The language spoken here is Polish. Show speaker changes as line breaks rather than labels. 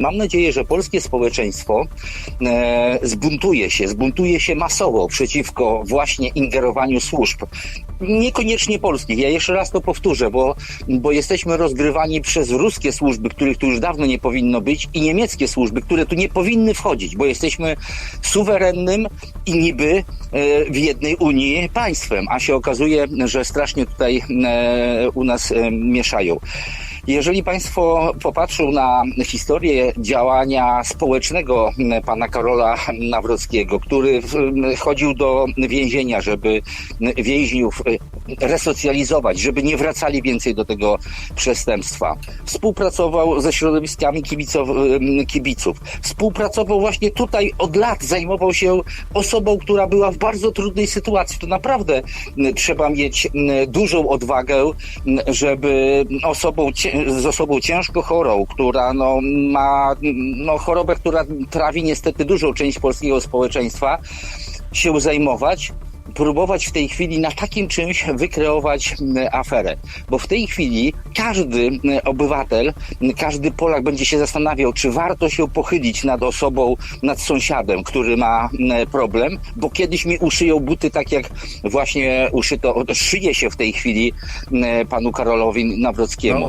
Mam nadzieję, że polskie społeczeństwo e, zbuntuje się, zbuntuje się masowo przeciwko właśnie ingerowaniu służb. Niekoniecznie polskich. Ja jeszcze raz to powtórzę, bo, bo jesteśmy rozgrywani przez ruskie służby, których tu już dawno nie powinno być, i niemieckie służby, które tu nie powinny wchodzić, bo jesteśmy suwerennym i niby e, w jednej Unii państwem, a się okazuje, że strasznie tutaj e, u nas e, mieszają. Jeżeli Państwo popatrzą na historię działania społecznego pana Karola Nawrockiego, który chodził do więzienia, żeby więźniów resocjalizować, żeby nie wracali więcej do tego przestępstwa. Współpracował ze środowiskami kibicow, kibiców. Współpracował właśnie tutaj od lat, zajmował się osobą, która była w bardzo trudnej sytuacji. To naprawdę trzeba mieć dużą odwagę, żeby osobą, z osobą ciężko chorą, która no, ma no, chorobę, która trawi niestety dużą część polskiego społeczeństwa, się zajmować, próbować w tej chwili na takim czymś wykreować aferę. Bo w tej chwili każdy obywatel, każdy Polak będzie się zastanawiał, czy warto się pochylić nad osobą, nad sąsiadem, który ma problem, bo kiedyś mi uszyją buty tak jak właśnie uszyto, szyje się w tej chwili panu Karolowi Nawrockiemu.